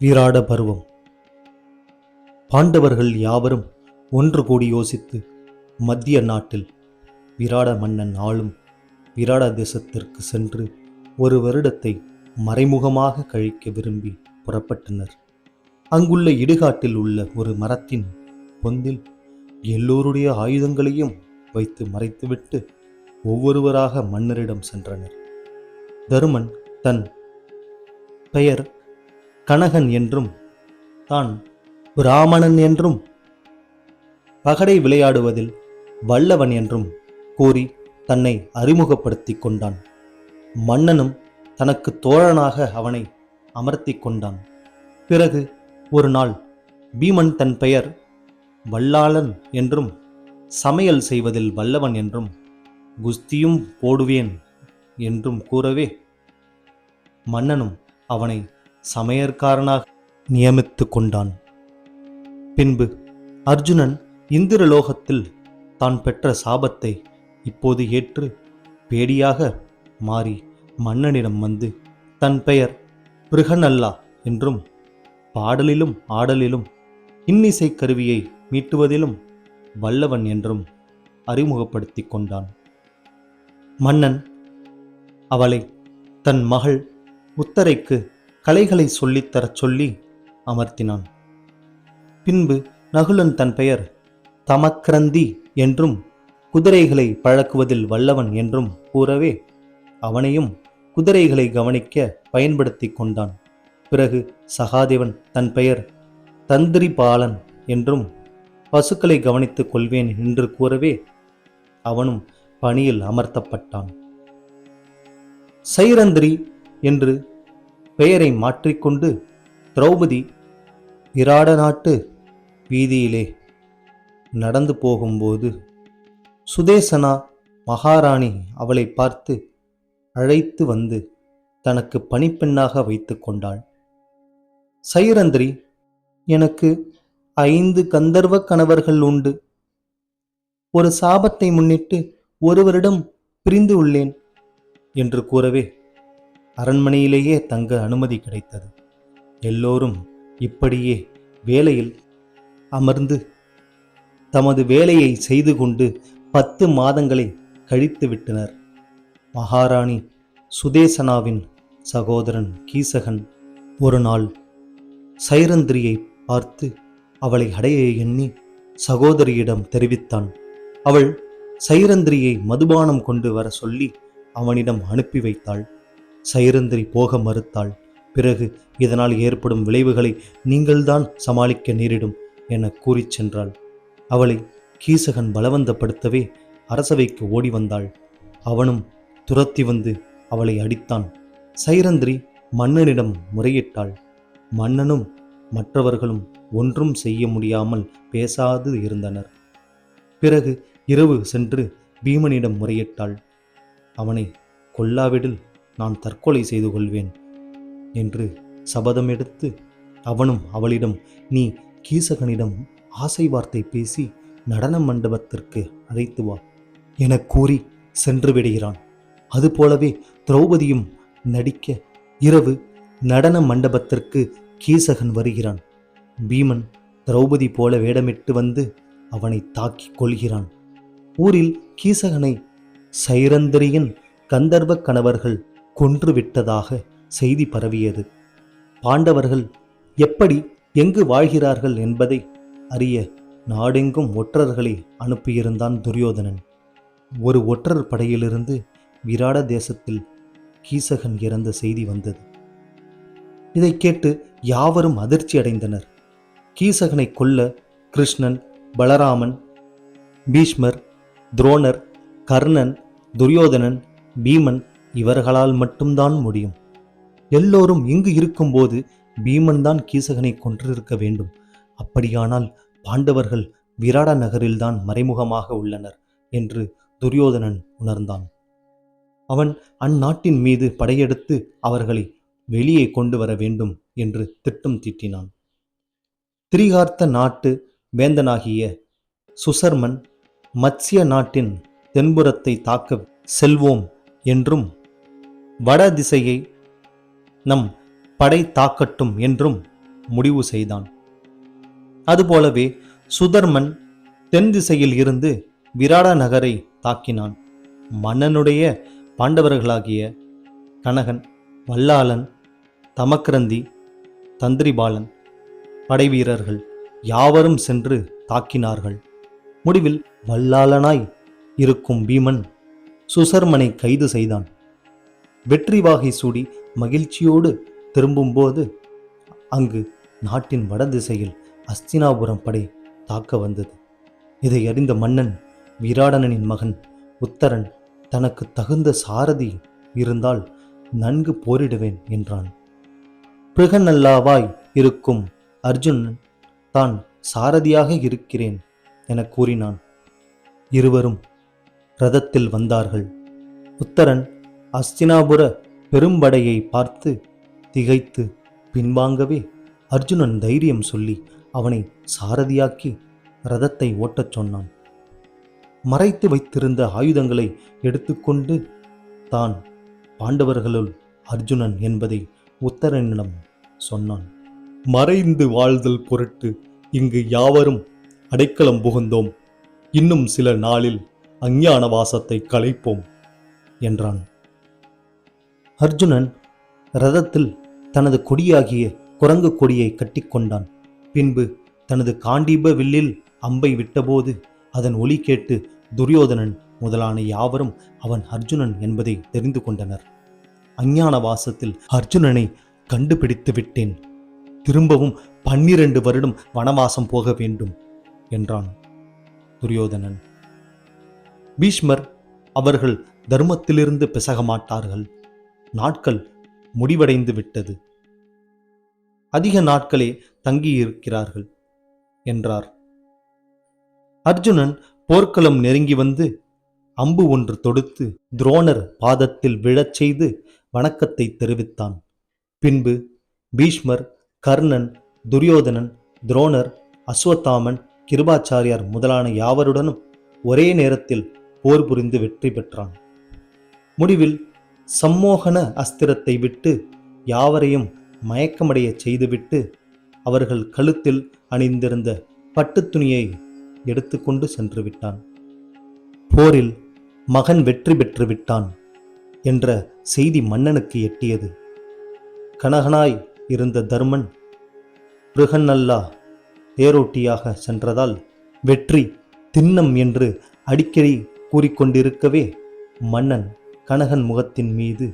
வீராட பருவம். பாண்டவர்கள் யாவரும் ஒன்று கூடி யோசித்து மத்திய நாட்டில் விராட மன்னன் ஆளும் விராட தேசத்திற்கு சென்று ஒரு வருடத்தை மறைமுகமாக கழிக்க விரும்பி புறப்பட்டனர். அங்குள்ள இடுகாட்டில் உள்ள ஒரு மரத்தின் பொந்தில் எல்லோருடைய ஆயுதங்களையும் வைத்து மறைத்துவிட்டு ஒவ்வொருவராக மன்னரிடம் சென்றனர். தருமன் தன் பெயர் கனகன் என்றும் தான் பிராமணன் என்றும் பகடை விளையாடுவதில் வல்லவன் என்றும் கூறி தன்னை அறிமுகப்படுத்தி கொண்டான். மன்னனும் தனக்கு தோழனாக அவனை அமர்த்தி கொண்டான். பிறகு ஒரு நாள் பீமன் தன் பெயர் வல்லாளன் என்றும் சமையல் செய்வதில் வல்லவன் என்றும் குஸ்தியும் போடுவேன் என்றும் கூறவே மன்னனும் அவனை சமையற்காரனாக நியமித்து கொண்டான். பின்பு அர்ஜுனன் இந்திரலோகத்தில் தான் பெற்ற சாபத்தை இப்போது ஏற்று பேடியாக மாறி மன்னனிடம் வந்து தன் பெயர் பிருகனல்லா என்றும் பாடலிலும் ஆடலிலும் இன்னிசை கருவியை மீட்டுவதிலும் வல்லவன் என்றும் அறிமுகப்படுத்தி கொண்டான். மன்னன் அவளை தன் மகள் உத்தரைக்கு கலைகளை சொல்லித்தரச் சொல்லி அமர்த்தினான். பின்பு நகுலன் தன் பெயர் தமக்ரந்தி என்றும் குதிரைகளை பழக்குவதில் வல்லவன் என்றும் கூறவே அவனையும் குதிரைகளை கவனிக்க பயன்படுத்திக் கொண்டான். பிறகு சகாதேவன் தன் பெயர் தந்திரிபாலன் என்றும் பசுக்களை கவனித்துக் கொள்வேன் என்று கூறவே அவனும் பணியில் அமர்த்தப்பட்டான். சைரந்திரி என்று பெயரை மாற்றிக்கொண்டு திரௌபதி இராட நாட்டு வீதியிலே நடந்து போகும்போது சுதேசனா மகாராணி அவளை பார்த்து அழைத்து வந்து தனக்கு பணிப்பெண்ணாக வைத்து கொண்டாள். சைரந்திரி எனக்கு ஐந்து கந்தர்வ கணவர்கள் உண்டு. ஒரு சாபத்தை முன்னிட்டு ஒருவரிடம் பிரிந்து உள்ளேன் என்று கூறவே அரண்மனையிலேயே தங்க அனுமதி கிடைத்தது. எல்லோரும் இப்படியே வேலையில் அமர்ந்து தமது வேலையை செய்து கொண்டு பத்து மாதங்களை கழித்து விட்டனர். மகாராணி சுதேசனாவின் சகோதரன் கீசகன் ஒரு நாள் சைரந்திரியை பார்த்து அவளை அடைய எண்ணி சகோதரியிடம் தெரிவித்தான். அவள் சைரந்திரியை மதுபானம் கொண்டு வர சொல்லி அவனிடம் அனுப்பி வைத்தாள். சைரந்திரி போக மறுத்தாள். பிறகு இதனால் ஏற்படும் விளைவுகளை நீங்கள்தான் சமாளிக்க நேரிடும் என கூறிச் சென்றாள். அவளை கீசகன் பலவந்தப்படுத்தவே அரசவைக்கு ஓடி வந்தாள். அவனும் துரத்தி வந்து அவளை அடித்தான். சைரந்திரி மன்னனிடம் முறையிட்டாள். மன்னனும் மற்றவர்களும் ஒன்றும் செய்ய முடியாமல் பேசாது இருந்தனர். பிறகு இரவு சென்று பீமனிடம் முறையிட்டாள். அவனை கொல்லாவிடில் நான் தற்கொலை செய்து கொள்வேன் என்று சபதம் எடுத்து அவனும் அவளிடம் நீ கீசகனிடம் ஆசை வார்த்தை பேசி நடன மண்டபத்திற்கு அழைத்து வா எனக் கூறி சென்று விடுகிறான். அதுபோலவே திரௌபதியும் நடிக்க இரவு நடன மண்டபத்திற்கு கீசகன் வருகிறான். பீமன் திரௌபதி போல வேடமிட்டு வந்து அவனை தாக்கிக் கொள்கிறான். ஊரில் கீசகனை சைரந்திரியின் கந்தர்வ கணவர்கள் கொன்றுவிட்டதாக செய்தி பரவியது. பாண்டவர்கள் எப்படி எங்கு வாழ்கிறார்கள் என்பதை அறிய நாடெங்கும் ஒற்றர்களை அனுப்பியிருந்தான் துரியோதனன். ஒரு ஒற்றர் படையிலிருந்து விராட தேசத்தில் கீசகன் இறந்த செய்தி வந்தது. இதை கேட்டு யாவரும் அதிர்ச்சி அடைந்தனர். கீசகனை கொல்ல கிருஷ்ணன் பலராமன் பீஷ்மர் துரோணர் கர்ணன் துரியோதனன் பீமன் இவர்களால் மட்டும்தான் முடியும். எல்லோரும் இங்கு இருக்கும்போது பீமன் தான் கீசகனை கொன்றிருக்க வேண்டும். அப்படியானால் பாண்டவர்கள் விராட நகரில்தான் மறைமுகமாக உள்ளனர் என்று துரியோதனன் உணர்ந்தான். அவன் அந்நாட்டின் மீது படையெடுத்து அவர்களை வெளியே கொண்டு வர வேண்டும் என்று திட்டம் தீட்டினான். திரிகார்த்த நாட்டு வேந்தனாகிய சுசர்மன் மத்ஸ்ய நாட்டின் தென்புறத்தை தாக்க செல்வோம் என்றும் வட திசையை நம் படை தாக்கட்டும் என்றும் முடிவு செய்தான். அதுபோலவே சுதர்மன் தென் திசையில் இருந்து விராடா நகரை தாக்கினான். மன்னனுடைய பாண்டவர்களாகிய கனகன் வல்லாளன் தமக்கிரந்தி தந்திரிபாலன் படைவீரர்கள் யாவரும் சென்று தாக்கினார்கள். முடிவில் வல்லாளனாய் இருக்கும் பீமன் சுசர்மனை கைது செய்தான். வெற்றி வாகை சூடி மகிழ்ச்சியோடு திரும்பும்போது அங்கு நாட்டின் வடதிசையில் அஸ்தினாபுரம் படை தாக்க வந்தது. இதை அறிந்த மன்னன் விராடனனின் மகன் உத்தரன் தனக்கு தகுந்த சாரதி இருந்தால் நன்கு போரிடுவேன் என்றான். பிருகநல்லாவாய் இருக்கும் அர்ஜுனன் தான் சாரதியாக இருக்கிறேன் என கூறினான். இருவரும் ரதத்தில் வந்தார்கள். உத்தரன் அஸ்தினாபுர பெரும்படையை பார்த்து திகைத்து பின்வாங்கவே அர்ஜுனன் தைரியம் சொல்லி அவனை சாரதியாக்கி ரதத்தை ஓட்டச் சொன்னான். மறைத்து வைத்திருந்த ஆயுதங்களை எடுத்துக்கொண்டு தான் பாண்டவர்களுள் அர்ஜுனன் என்பதை உத்தரனிடம் சொன்னான். மறைந்து வாழ்தல் பொருட்டு இங்கு யாவரும் அடைக்கலம் புகுந்தோம். இன்னும் சில நாளில் அஞ்ஞான வாசத்தை களைப்போம் என்றான். அர்ஜுனன் ரதத்தில் தனது கொடியாகிய குரங்கு கொடியை கட்டிக்கொண்டான். பின்பு தனது காண்டீப வில்லில் அம்பை விட்டபோது அதன் ஒலி கேட்டு துரியோதனன் முதலான யாவரும் அவன் அர்ஜுனன் என்பதை தெரிந்து கொண்டனர். அஞ்ஞான வாசத்தில் அர்ஜுனனை கண்டுபிடித்து விட்டேன். திரும்பவும் பன்னிரண்டு வருடம் வனவாசம் போக வேண்டும் என்றான் துரியோதனன். பீஷ்மர் அவர்கள் தர்மத்திலிருந்து பிசக மாட்டார்கள் நாட்கள் முடிவடைந்து விட்டது. அதிக நாட்களே தங்கியிருக்கிறார்கள் என்றார். அர்ஜுனன் போர்க்களம் நெருங்கி வந்து அம்பு ஒன்று தொடுத்து துரோணர் பாதத்தில் விழச் செய்து வணக்கத்தை தெரிவித்தான். பின்பு பீஷ்மர் கர்ணன் துரியோதனன் துரோணர் அஸ்வத்தாமன் கிருபாச்சாரியார் முதலான யாவருடனும் ஒரே நேரத்தில் போர் புரிந்து வெற்றி பெற்றான். முடிவில் சம்மோகன அஸ்திரத்தை விட்டு யாவரையும் மயக்கமடையச் செய்துவிட்டு அவர்கள் கழுத்தில் அணிந்திருந்த பட்டுத்துணியை எடுத்துக்கொண்டு சென்று விட்டான். போரில் மகன் வெற்றி பெற்று விட்டான் என்ற செய்தி மன்னனுக்கு எட்டியது. கனகனாய் இருந்த தர்மன் பிருகன்னல்லா தேரோட்டியாக சென்றதால் வெற்றி திண்ணம் என்று அடிக்கடி கூறிக்கொண்டிருக்கவே மன்னன் கனகன் முகத்தின் மீது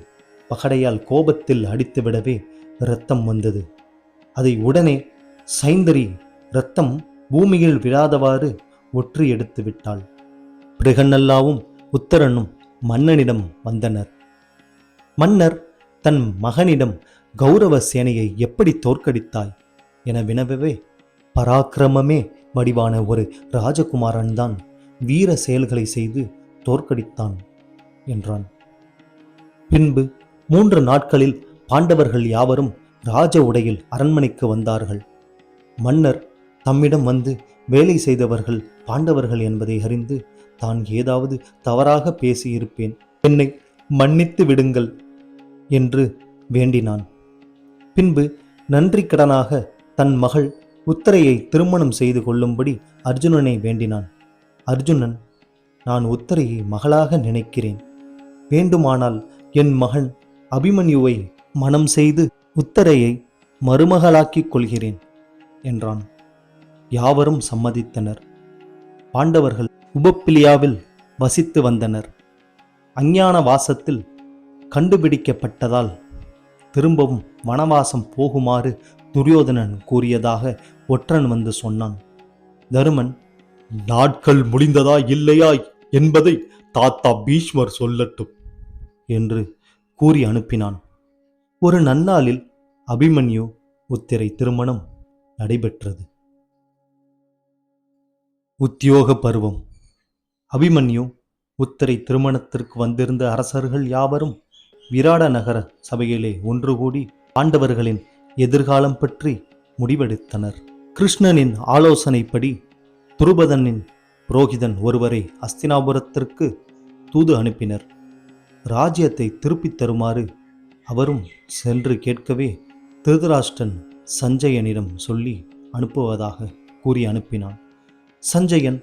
பகடையால் கோபத்தில் அடித்துவிடவே இரத்தம் வந்தது. அதை உடனே சைந்தரி இரத்தம் பூமியில் விழாதவாறு ஒற்றி எடுத்து விட்டாள். பிருகநல்லாவும் உத்தரனும் மன்னனிடம் வந்தனர். மன்னர் தன் மகனிடம் கௌரவ சேனையை எப்படி தோற்கடித்தாய் என வினவவே பராக்கிரமமே வடிவான ஒரு ராஜகுமாரன்தான் வீர செயல்களை செய்து தோற்கடித்தான் என்றான். பின்பு மூன்று நாட்களில் பாண்டவர்கள் யாவரும் ராஜ உடையில் அரண்மனைக்கு வந்தார்கள். மன்னர் தம்மிடம் வந்து வேலை செய்தவர்கள் பாண்டவர்கள் என்பதை அறிந்து தான் ஏதாவது தவறாக பேசியிருப்பேன். என்னை மன்னித்து விடுங்கள் என்று வேண்டினான். பின்பு நன்றிக்கடனாக தன் மகள் உத்தரையை திருமணம் செய்து கொள்ளும்படி அர்ஜுனனை வேண்டினான். அர்ஜுனன் நான் உத்தரையை மகளாக நினைக்கிறேன். வேண்டுமானால் என் மகன் அபிமன்யுவை மனம் செய்து உத்தரையை மருமகளாக்கிக் கொள்கிறேன் என்றான். யாவரும் சம்மதித்தனர். பாண்டவர்கள் உபப்பிலியாவில் வசித்து வந்தனர். அஞ்ஞான வாசத்தில் கண்டுபிடிக்கப்பட்டதால் திரும்பவும் வனவாசம் போகுமாறு துரியோதனன் கூறியதாக ஒற்றன் வந்து சொன்னான். தருமன் நாட்கள் முடிந்ததா இல்லையா என்பதை தாத்தா பீஷ்மர் சொல்லட்டும். என்று கூறி அனுப்பினான். ஒரு நன்னாளில் அபிமன்யு உத்திரை திருமணம் நடைபெற்றது. உத்தியோக பருவம். அபிமன்யு உத்திரை திருமணத்திற்கு வந்திருந்த அரசர்கள் யாவரும் விராட நகர சபையிலே ஒன்று கூடி பாண்டவர்களின் எதிர்காலம் பற்றி முடிவெடுத்தனர். கிருஷ்ணனின் ஆலோசனைப்படி துருபதனின் புரோகிதன் ஒருவரை அஸ்தினாபுரத்திற்கு தூது அனுப்பினர். ராஜ்யத்தை திருப்பித் தருமாறு அவரும் சென்று கேட்கவே திருதராஷ்டன் சஞ்சயனிடம் சொல்லி அனுப்புவதாக கூறி அனுப்பினான். சஞ்சயன்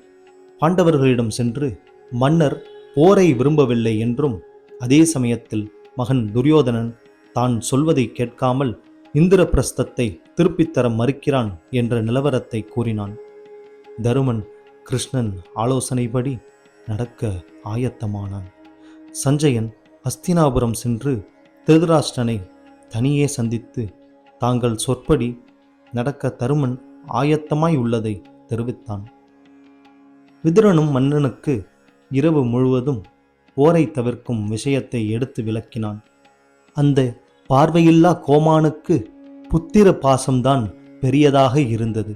பாண்டவர்களிடம் சென்று மன்னர் போரை விரும்பவில்லை என்றும் அதே சமயத்தில் மகன் துரியோதனன் தான் சொல்வதை கேட்காமல் இந்திரபிரஸ்தத்தை திருப்பித் தர மறுக்கிறான் என்ற நிலவரத்தை கூறினான். தருமன் கிருஷ்ணன் ஆலோசனைப்படி நடக்க ஆயத்தமானான். சஞ்சயன் அஸ்தினாபுரம் சென்று திருதராஷ்டனை தனியே சந்தித்து தாங்கள் சொற்படி நடக்க தருமன் ஆயத்தமாய் உள்ளதை தெரிவித்தான். விதுரனும் மன்னனுக்கு இரவு முழுவதும் போரை தவிர்க்கும் விஷயத்தை எடுத்து விளக்கினான். அந்த பார்வையில்லா கோமானுக்கு புத்திர பாசம்தான் பெரியதாக இருந்தது.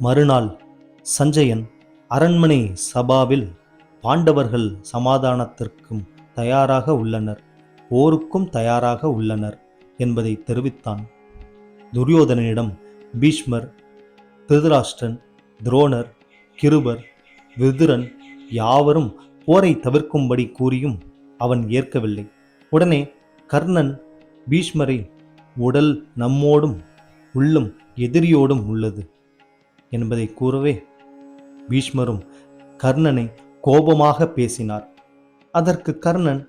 மறுநாள் சஞ்சயன் அரண்மனை சபாவில் பாண்டவர்கள் சமாதானத்திற்கும் தயாராக உள்ளனர். போருக்கும் தயாராக உள்ளனர் என்பதை தெரிவித்தான். துரியோதனனிடம் பீஷ்மர் திருதராஷ்டிரன் துரோணர் கிருபர் விதுரன் யாவரும் போரை தவிர்க்கும்படி கூறியும் அவன் ஏற்கவில்லை. உடனே கர்ணன் பீஷ்மரை உடல் நம்மோடும் உள்ளம் எதிரியோடும் உள்ளது என்பதை கூறவே பீஷ்மரும் கர்ணனை கோபமாக பேசினார். அதற்கு கர்ணன்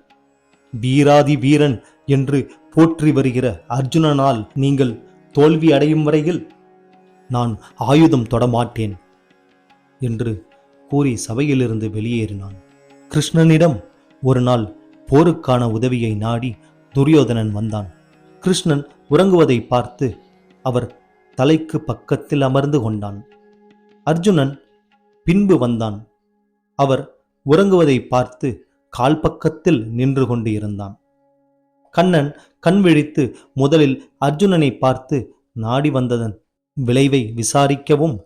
வீராதி வீரன் என்று போற்றி வருகிற அர்ஜுனனால் நீங்கள் தோல்வி அடையும் வரையில் நான் ஆயுதம் தொடமாட்டேன் என்று கூறி சபையிலிருந்து வெளியேறினான். கிருஷ்ணனிடம் ஒரு நாள் போருக்கான உதவியை நாடி துரியோதனன் வந்தான். கிருஷ்ணன் உறங்குவதை பார்த்து அவர் தலைக்கு பக்கத்தில் அமர்ந்து கொண்டான். அர்ஜுனன் பின்பு வந்தான். அவர் உறங்குவதை பார்த்து கால் பக்கத்தில் நின்று கொண்டு இருந்தான் கண்ணன் கண் விழித்து முதலில் அர்ஜுனனை பார்த்து நாடி வந்ததன் விளைவை விசாரிக்கவும்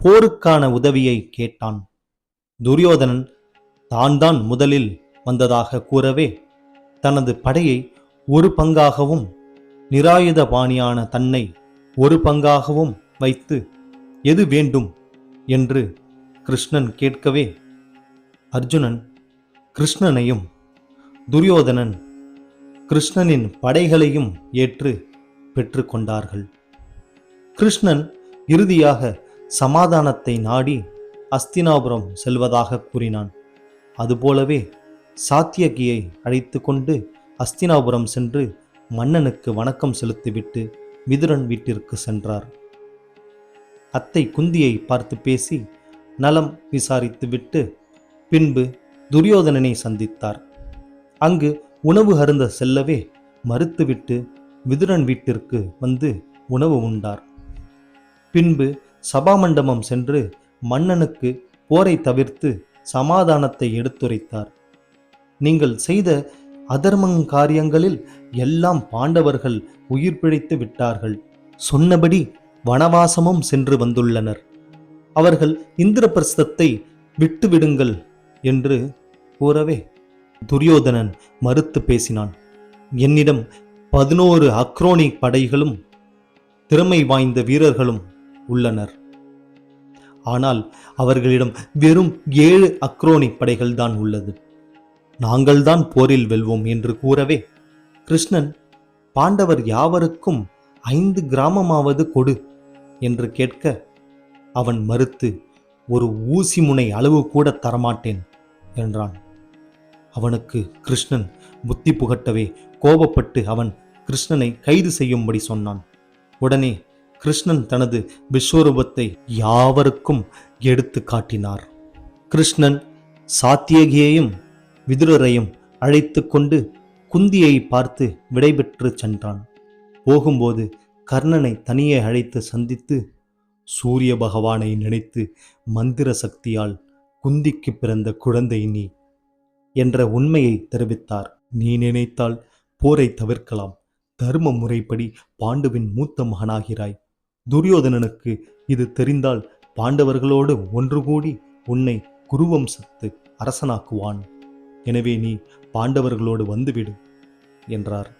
போருக்கான உதவியை கேட்டான். துரியோதனன் தான் தான் முதலில் வந்ததாக கூறவே தனது படையை ஒரு பங்காகவும் நிராயுதபாணியான தன்னை ஒரு பங்காகவும் வைத்து எது வேண்டும்? என்று கிருஷ்ணன் கேட்கவே அர்ஜுனன் கிருஷ்ணனையும் துரியோதனன் கிருஷ்ணனின் படைகளையும் ஏற்று பெற்றுக்கொண்டார்கள் கிருஷ்ணன் இறுதியாக சமாதானத்தை நாடி அஸ்தினாபுரம் செல்வதாக கூறினான். அதுபோலவே சாத்தியகியை அழைத்து கொண்டு அஸ்தினாபுரம் சென்று மன்னனுக்கு வணக்கம் செலுத்திவிட்டு மிதுரன் வீட்டிற்கு சென்றார். அத்தை குந்தியை பார்த்து பேசி நலம் விசாரித்துவிட்டு பின்பு துரியோதனனை சந்தித்தார். அங்கு உணவு அருந்த செல்லவே மறுத்துவிட்டு விதுரன் வீட்டிற்கு வந்து உணவு உண்டார். பின்பு சபாமண்டபம் சென்று மன்னனுக்கு போரை தவிர்த்து சமாதானத்தை எடுத்துரைத்தார். நீங்கள் செய்த அதர்மங் காரியங்களில் எல்லாம் பாண்டவர்கள் உயிர் பிழைத்து விட்டார்கள். சொன்னபடி வனவாசமும் சென்று வந்துள்ளனர். அவர்கள் இந்திரபிரஸ்தத்தை விட்டுவிடுங்கள் என்று கூறவே துரியோதனன் மறுத்து பேசினான் என்னிடம் பதினோரு அக்ரோனி படைகளும் திறமை வாய்ந்த வீரர்களும் உள்ளனர். ஆனால் அவர்களிடம் வெறும் ஏழு அக்ரோனி படைகள்தான் உள்ளது. நாங்கள்தான் போரில் வெல்வோம் என்று கூறவே கிருஷ்ணன் பாண்டவர் யாவருக்கும் ஐந்து கிராமமாவது கொடு என்று கேட்க அவன் மறுத்து ஒரு ஊசி முனை அளவு கூட தரமாட்டேன் என்றான். அவனுக்கு கிருஷ்ணன் புத்தி புகட்டவே கோபப்பட்டு அவன் கிருஷ்ணனை கைது செய்யும்படி சொன்னான். உடனே கிருஷ்ணன் தனது விஸ்வரூபத்தை யாவருக்கும் எடுத்து காட்டினார். கிருஷ்ணன் சாத்தியகியையும் விதுரரையும் அழைத்து கொண்டு குந்தியை பார்த்து விடைபெற்று சென்றான். போகும்போது கர்ணனை தனியே அழைத்து சந்தித்து சூரிய பகவானை நினைத்து மந்திர சக்தியால் குந்திக்கு பிறந்த குழந்தை நீ என்ற உண்மையை தெரிவித்தார். நீ நினைத்தால் போரை தவிர்க்கலாம். தர்ம முறைப்படி பாண்டுவின் மூத்த மகனாகிறாய். துரியோதனனுக்கு இது தெரிந்தால் பாண்டவர்களோடு ஒன்று கூடி உன்னை குருவம்சத்து அரசனாக்குவான். எனவே நீ பாண்டவர்களோடு வந்துவிடு என்றார்.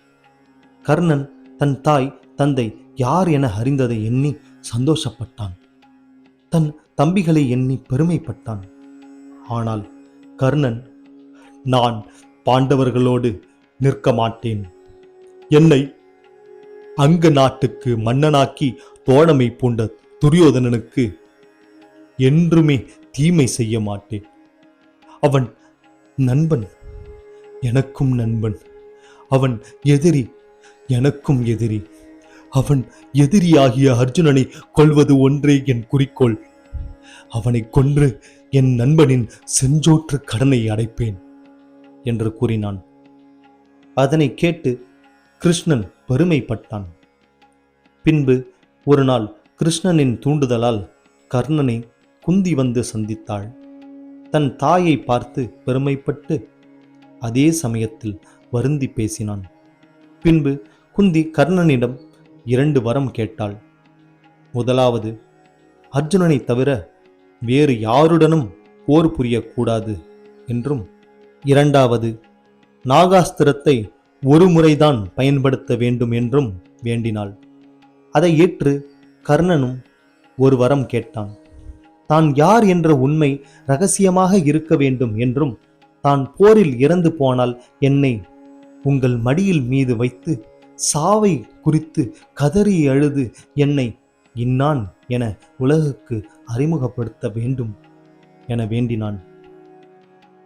கர்ணன் தன் தாய் தந்தை யார் என அறிந்ததை எண்ணி சந்தோஷப்பட்டான். தன் தம்பிகளை எண்ணி பெருமைப்பட்டான். ஆனால் கர்ணன் நான் பாண்டவர்களோடு நிற்க மாட்டேன் என்னை அங்க நாட்டுக்கு மன்னனாக்கி தோழமை பூண்ட துரியோதனனுக்கு என்றுமே தீமை செய்ய மாட்டேன். அவன் நண்பன் எனக்கும் நண்பன். அவன் எதிரி எனக்கும் எதிரி. அவன் எதிரியாகிய அர்ஜுனனை கொள்வது ஒன்றே என் குறிக்கோள். அவனை கொன்று என் நண்பனின் செஞ்சோற்று கடனை அடைப்பேன். என்று கூறினான். அதனை கேட்டு கிருஷ்ணன் பெருமைப்பட்டான். பின்பு ஒரு நாள் கிருஷ்ணனின் தூண்டுதலால் கர்ணனை குந்தி வந்து சந்தித்தாள். தன் தாயை பார்த்து பெருமைப்பட்டு அதே சமயத்தில் வருந்தி பேசினான். பின்பு குந்தி கர்ணனிடம் இரண்டு வரம் கேட்டாள். முதலாவது அர்ஜுனனை தவிர வேறு யாருடனும் போர் புரியக்கூடாது என்றும் இரண்டாவது நாகாஸ்திரத்தை ஒரு முறைதான் பயன்படுத்த வேண்டும் என்றும் வேண்டினாள். அதை ஏற்று கர்ணனும் ஒரு வரம் கேட்டான். தான் யார் என்ற உண்மை ரகசியமாக இருக்க வேண்டும் என்றும் தான் போரில் இறந்து போனால் என்னை உங்கள் மடியில் மீது வைத்து சாவை குறித்து கதறி அழுது என்னை இன்னான் என உலகுக்கு அறிமுகப்படுத்த வேண்டும் என வேண்டினான்.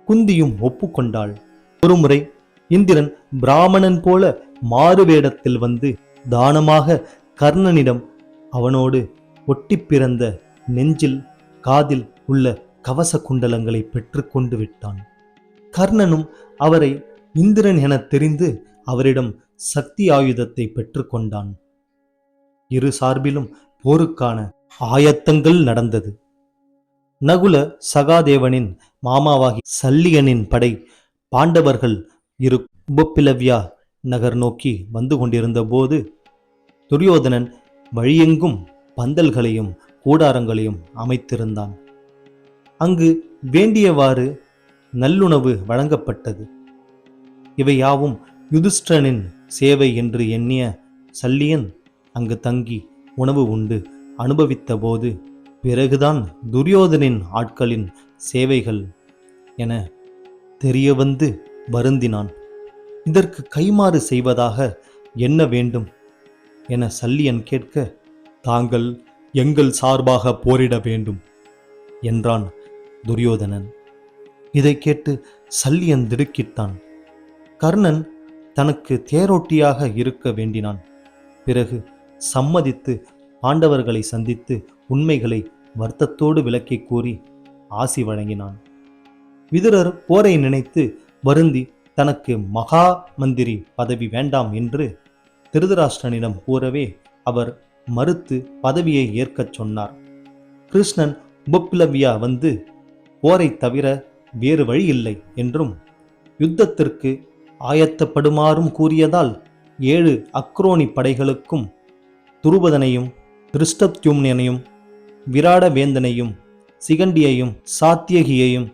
குந்தியும் ஒப்புக்கொண்டாள். ஒருமுறை இந்திரன் பிராமணன் போல மாறு வேடத்தில் வந்து தானமாக கர்ணனிடம் அவனோடு ஒட்டிப் பிறந்த நெஞ்சில் காதில் உள்ள கவச குண்டலங்களை பெற்றுக்கொண்டு விட்டான். கர்ணனும் அவரை இந்திரன் என தெரிந்து அவரிடம் சக்தி ஆயுதத்தை பெற்றுக்கொண்டான் இரு சார்பிலும் போருக்கான ஆயத்தங்கள் நடந்தது. நகுல சகாதேவனின் மாமாவாகி சல்லியனின் படை பாண்டவர்கள் இரு உபப்பிலவ்யா நகர் நோக்கி வந்து கொண்டிருந்த போது துரியோதனன் வழியெங்கும் பந்தல்களையும் கூடாரங்களையும் அமைத்திருந்தான். அங்கு வேண்டியவாறு நல்லுணவு வழங்கப்பட்டது. இவை யாவும் யுதிஷ்டனின் சேவை என்று எண்ணிய சல்லியன் அங்கு தங்கி உணவு உண்டு அனுபவித்தபோது பிறகுதான் துரியோதனின் ஆட்களின் சேவைகள் என தெரிய வந்து வருந்தினான். இதற்கு கைமாறு செய்வதாக என்ன வேண்டும் என சல்லியன் கேட்க தாங்கள் எங்கள் சார்பாக போரிட வேண்டும் என்றான் துரியோதனன். இதை கேட்டு சல்லியன் திடுக்கிட்டான். கர்ணன் தனக்கு தேரோட்டியாக இருக்க வேண்டினான். பிறகு சம்மதித்து பாண்டவர்களை சந்தித்து உண்மைகளை வருத்தத்தோடு விளக்கி கூறி ஆசி வழங்கினான். விதுரர் போரை நினைத்து வருந்தி தனக்கு மகா மந்திரி பதவி வேண்டாம் என்று திருதராஷ்டிரனிடம் கூறவே அவர் மறுத்து பதவியை ஏற்கச் சொன்னார். கிருஷ்ணன் உபப்பிளவியா வந்து போரை தவிர வேறு வழி இல்லை என்றும் யுத்தத்திற்கு ஆயத்தப்படுமாறும் கூறியதால் ஏழு அக்ரோனி படைகளுக்கும் துருபதனையும் திருஷ்டத்யும்னனையும் விராட வேந்தனையும் சிகண்டியையும் சாத்தியகியையும்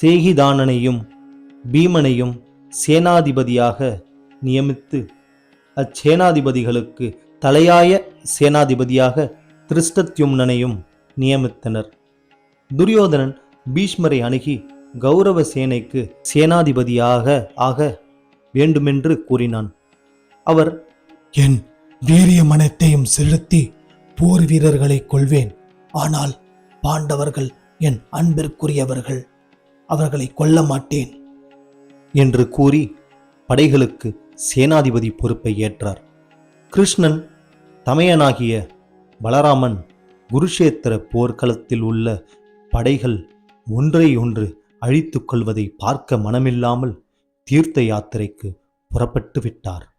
சேகிதானனையும் பீமனையும் சேனாதிபதியாக நியமித்து அச்சேனாதிபதிகளுக்கு தலையாய சேனாதிபதியாக திருஷ்டத்யும்னனையும் நியமித்தனர். துரியோதனன் பீஷ்மரை அணுகி கௌரவ சேனைக்கு சேனாதிபதியாக ஆக வேண்டுமென்று கூறினான். அவர் என் வீரிய மனத்தையும் செலுத்தி போர் வீரர்களை கொள்வேன் ஆனால் பாண்டவர்கள் என் அன்பிற்குரியவர்கள் அவர்களை கொல்ல மாட்டேன் என்று கூறி படைகளுக்கு சேனாதிபதி பொறுப்பை ஏற்றார். கிருஷ்ணன் தமையனாகிய பலராமன் குருஷேத்திர போர்க்களத்தில் உள்ள படைகள் ஒன்றை ஒன்று அழித்துக் கொள்வதை பார்க்க மனமில்லாமல் தீர்த்த யாத்திரைக்கு புறப்பட்டு விட்டார்